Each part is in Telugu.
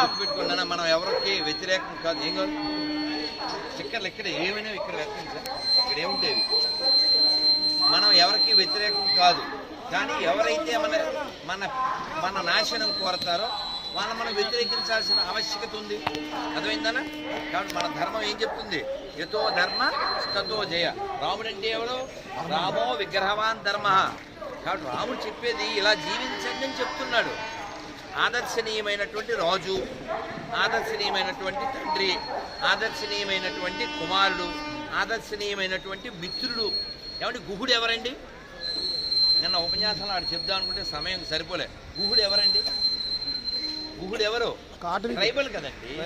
గుర్తుపెట్టుకున్నా మనం ఎవరికి వ్యతిరేకం కాదు. ఏం కాదు? స్టిక్కర్లు ఇక్కడ ఏమైనా ఇక్కడ వ్యక్తం ఇక్కడ ఏముంటేవి మనం ఎవరికి వ్యతిరేకం కాదు. కానీ ఎవరైతే మన మన మన నాశనం కోరతారో వాళ్ళని మనం వ్యతిరేకించాల్సిన ఆవశ్యకత ఉంది. అర్థమైందనా? కాబట్టి మన ధర్మం ఏం చెప్తుంది? యతో ధర్మ తతో జయ. రాముడు అంటే ఎవరు రామో విగ్రహవాన్ ధర్మ. కాబట్టి రాముడు చెప్పేది ఇలా జీవించండి అని చెప్తున్నాడు. ఆదర్శనీయమైనటువంటి రాజు ఆదర్శనీయమైనటువంటి తండ్రి ఆదర్శనీయమైనటువంటి కుమారుడు ఆదర్శనీయమైనటువంటి మిత్రుడు. ఏమంటే గుహుడు ఎవరండి? నిన్న ఉపన్యాసంలో ఆడు చెప్దాం అనుకుంటే సమయం సరిపోలే. గుహుడు ఎవరండి? గుహుడు ఎవరు? ట్రైబల్ కదండి.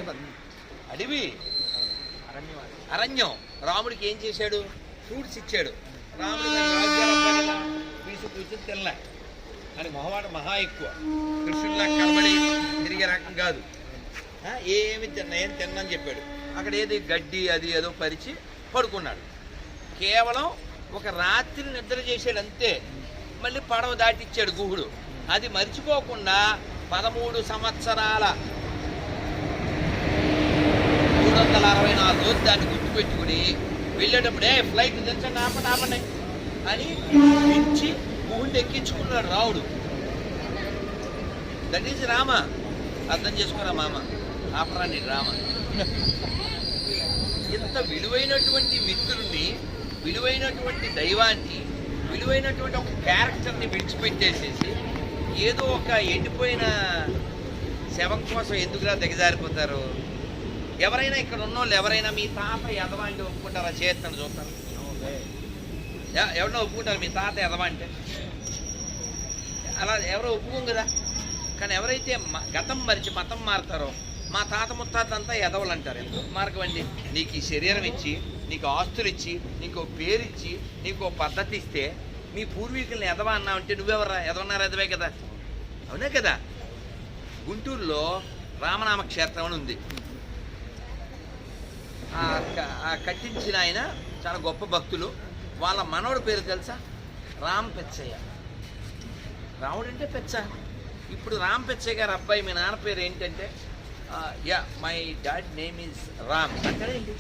అడవి. అరణ్యం. రాముడికి ఏం చేశాడు? ఫ్రూట్స్ ఇచ్చాడు. రాముడు పీసు కూర్చొని తినలే. అని మొహమాట మహా ఎక్కువ. కృష్ణుడిలా తిరిగే రకం కాదు. ఏమి తిన్నా ఏం తిన్నని చెప్పాడు. అక్కడ ఏది గడ్డి అది ఏదో పరిచి పడుకున్నాడు. కేవలం ఒక రాత్రి నిద్ర చేసాడు అంతే. మళ్ళీ పడవ దాటిచ్చాడు గుహుడు. అది మర్చిపోకుండా పదమూడు సంవత్సరాల మూడు వందల అరవై నాలుగు రోజులు దాన్ని గుర్తుపెట్టుకుని వెళ్ళేటప్పుడే ఫ్లైట్ తెచ్చండి ఆపండి ఆపండి అని పిలిచి గుహుడిని ఎక్కించుకున్నాడు రావుడు. That is Rama. అర్థం చేసుకోరా మామ? ఆపరాని రామ. ఇంత విలువైనటువంటి మిత్రుడిని విలువైనటువంటి దైవాన్ని విలువైనటువంటి ఒక క్యారెక్టర్ని విడిచిపెట్టేసేసి ఏదో ఒక ఎండిపోయిన శవం కోసం ఎందుకురా దిగజారిపోతారు? ఎవరైనా ఇక్కడ ఉన్న వాళ్ళు ఎవరైనా మీ తాత ఎదవా ఒప్పుకుంటారా? చేస్తాను. చూస్తాను ఎవరినో ఒప్పుకుంటారు మీ తాత ఎదవా అంటే. అలా ఎవరో ఒప్పుకోం కదా. కానీ ఎవరైతే మ- గతం మరిచి మతం మారుతారో మా తాత ముత్తాత అంతా ఎదవలు అంటారు. ఎందుకు మార్గం అండి? నీకు ఈ శరీరం ఇచ్చి నీకు ఆస్తులు ఇచ్చి నీకు ఓ పేరు ఇచ్చి నీకు పద్ధతి ఇస్తే మీ పూర్వీకులను ఎదవా అన్నావంటే నువ్వెవరా ఎదవన్నారు ఎదవే కదా. అవునే కదా? గుంటూరులో రామనామ క్షేత్రం అని ఉంది. ఆ కట్టించిన ఆయన చాలా గొప్ప భక్తులు. వాళ్ళ మనవడి పేరు తెలుసా? రామ్ పెచ్చయ్య. రాముడు అంటే పెచ్చ. ఇప్పుడు రామ్ పెచ్చయ్య గారు అబ్బాయి మీ నాన్న పేరు ఏంటంటే yeah my dad name is Ram. అంటాడేంటి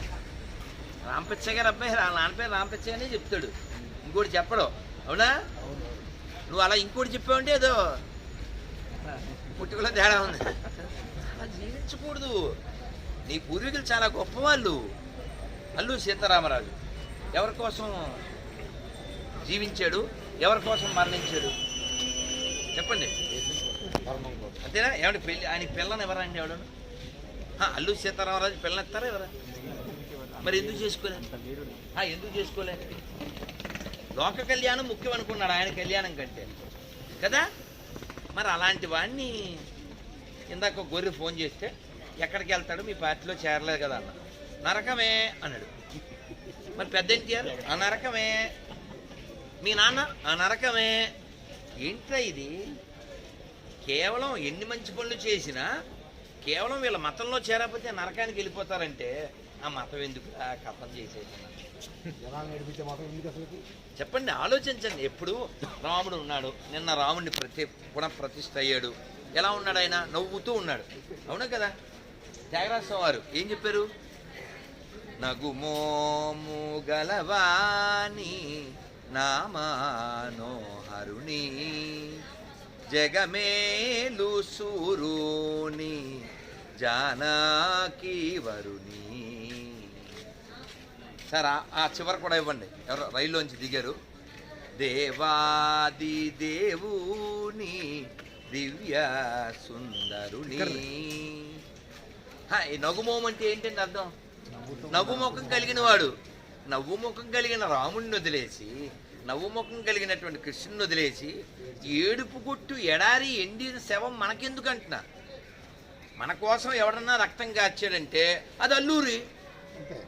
Ram Pechayya గారు అబ్బాయి రా నాన్న పేరు రామ్ పెచ్చయ్య అనే చెప్తాడు. ఇంకోటి చెప్పడు. అవునా? నువ్వు అలా ఇంకోటి చెప్పావంటే ఏదో పుట్టుకలో తేడా ఉంది. అలా జీవించకూడదు. నీ పూర్వీకులు చాలా గొప్పవాళ్ళు. అల్లు సీతారామరాజు. ఎవరి కోసం జీవించాడు? ఎవరి కోసం మరణించాడు? చెప్పండి. అంతేనా? ఏమంటే పెళ్ళి ఆయన పిల్లని ఎవరండి ఎవడు అల్లు సీతారామరాజు పిల్లనెత్తారా ఎవరా? మరి ఎందుకు చేసుకోలే? ఎందుకు చేసుకోలే? లోక కళ్యాణం ముఖ్యం అనుకున్నాడు ఆయన కళ్యాణం కంటే. కదా? మరి అలాంటి వాడిని ఇందాక ఒక గొర్రె ఫోన్ చేస్తే ఎక్కడికి వెళ్తాడు? మీ పార్టీలో చేరలేదు కదా అన్న. నరకమే అన్నాడు. మరి పెద్ద ఎన్టీఆర్ ఆ నరకమే మీ నాన్న? ఆ నరకమే ఏంట్రా ఇది? కేవలం ఎన్ని మంచి పనులు చేసినా కేవలం వీళ్ళ మతంలో చేరకపోతే నరకానికి వెళ్ళిపోతారంటే ఆ మతం ఎందుకు ఆ కథం చేసేది. చెప్పండి ఆలోచించండి. ఎప్పుడు రాముడు ఉన్నాడు. నిన్న రాముడిని ప్రతి పునఃప్రతిష్ఠ అయ్యాడు. ఎలా ఉన్నాడు ఆయన? నవ్వుతూ ఉన్నాడు. అవునా కదా? త్యాగరాజ వారు ఏం చెప్పారు? నగుమోము గలవాని నామానోహరుని జగమేలు సూరుని జానకి వరుని సార్ ఆ- చివరి కూడా ఇవ్వండి. ఎవరో రైల్లోంచి దిగారు? దేవాది దేవుని దివ్య సుందరుని. ఈ అంటే ఏంటంటే అర్థం? నవ్వు ముఖం కలిగిన వాడు. నవ్వు ముఖం కలిగిన రాముడిని వదిలేసి నవ్వు ముఖం కలిగినటువంటి కృష్ణుని వదిలేసి ఏడుపు కొట్టు ఎడారి ఎండిన శవం మనకెందుకు అంటున్నా మన కోసం ఎవడన్నా రక్తం కాచాడంటే అది అల్లూరి.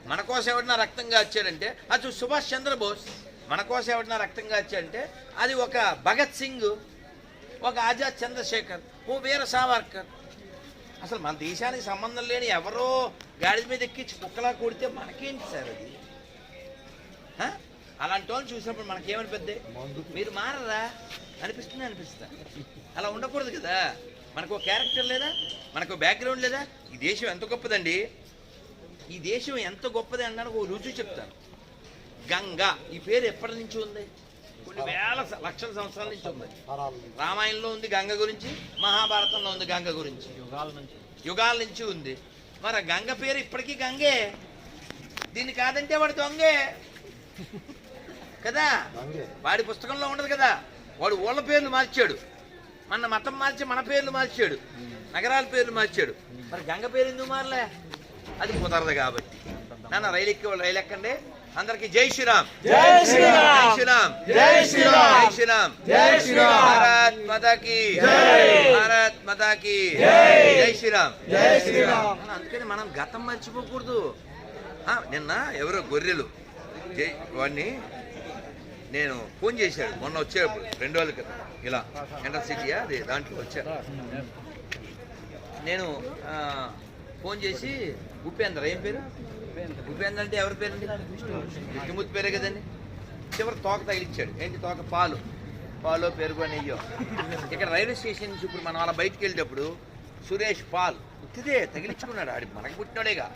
మన కోసం ఎవడన్నా రక్తం కాచాడంటే అది సుభాష్ చంద్రబోస్. మన కోసం ఎవడన్నా రక్తం కాచాడంటే అది ఒక భగత్ సింగ్ ఒక ఆజాద్ చంద్రశేఖర్ ఓ వీర సావర్కర్. అసలు మన దేశానికి సంబంధం లేని ఎవరో గాడి మీద ఎక్కించి కుక్కలా కొడితే మనకేంటి సార్ అది? అలాంటి వాళ్ళని చూసినప్పుడు మనకేమనిపిద్ది? మీరు మారరా? అనిపిస్తుంది అనిపిస్తా అలా ఉండకూడదు కదా. మనకు ఒక క్యారెక్టర్ లేదా? మనకు బ్యాక్గ్రౌండ్ లేదా? ఈ దేశం ఎంత గొప్పదండి? ఈ దేశం ఎంత గొప్పది అనడానికి ఒక రుజువు చెప్తాను. గంగా. ఈ పేరు ఎప్పటి నుంచి ఉంది? కొన్ని వేల లక్షల సంవత్సరాల నుంచి ఉంది. రామాయణంలో ఉంది గంగ గురించి మహాభారతంలో ఉంది గంగ గురించి. యుగాల నుంచి. ఉంది. మరి గంగ పేరు ఇప్పటికీ గంగే. దీన్ని కాదంటే వాడు దొంగే. కదా? వాడి పుస్తకంలో ఉండదు కదా? వాడు ఊళ్ళ పేర్లు మార్చాడు. మన మతం మార్చి మన పేర్లు మార్చాడు. నగరాల పేర్లు మార్చాడు. మరి గంగ పేరు ఎందుకు మారలే? అది కుదరదు కాబట్టి. నాన్న రైలు ఎక్కి వాళ్ళు రైలు ఎక్కండి. అందరికి జై శ్రీరామ్. జై శ్రీరామ్. జై శ్రీరామ్. జై శ్రీరామ్. జై శ్రీరామ్. జై శ్రీరామ్. భారత్ మాతా కీ జై. భారత్ మాతా కీ జై. జై శ్రీరామ్. జై శ్రీరామ్. అందుకని మనం గతం మర్చిపోకూడదు. ఆ, నిన్న ఎవరో గొర్రెలు వాడిని నేను ఫోన్ చేశాడు. మొన్న వచ్చేటప్పుడు రెండు రోజుల క్రితం. ఇలా ఎంటర్ సిటీయా అది దాంట్లో వచ్చారు నేను ఫోన్ చేసి ఉపేంద్ర ఏం పేరు? ఉపేంద్ర అంటే ఎవరి పేరండి? విష్ణుమూర్తి పేరే కదండి. చివరి తోక తగిలిచ్చాడు. ఏంటి తోక? పాలు. పాలు పెరుగు నెయ్యో ఇక్కడ రైల్వే స్టేషన్ నుంచి ఇప్పుడు మనం అలా బయటికి వెళ్ళేటప్పుడు సురేష్ పాల్ ఉత్తిదే తగిలించుకున్నాడు. ఆడి మనకు పుట్టినాడేగా.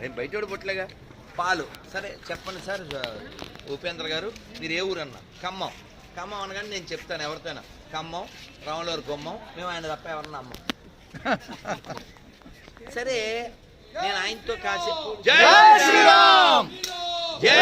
నేను బయటోడు పుట్టలేగా? పాలు. సరే చెప్పండి సార్ ఉపేంద్ర గారు. మీరు ఏ ఊరు అన్న ఖమ్మం. ఖమ్మం అనగానే నేను చెప్తాను ఎవరితోనా ఖమ్మం రాములవారి గుమ్మం మేము ఆయన తప్ప ఎవరన్నా అమ్మం. సరే నేను ఆయనతో కాసేపు జై శ్రీరామ్! జై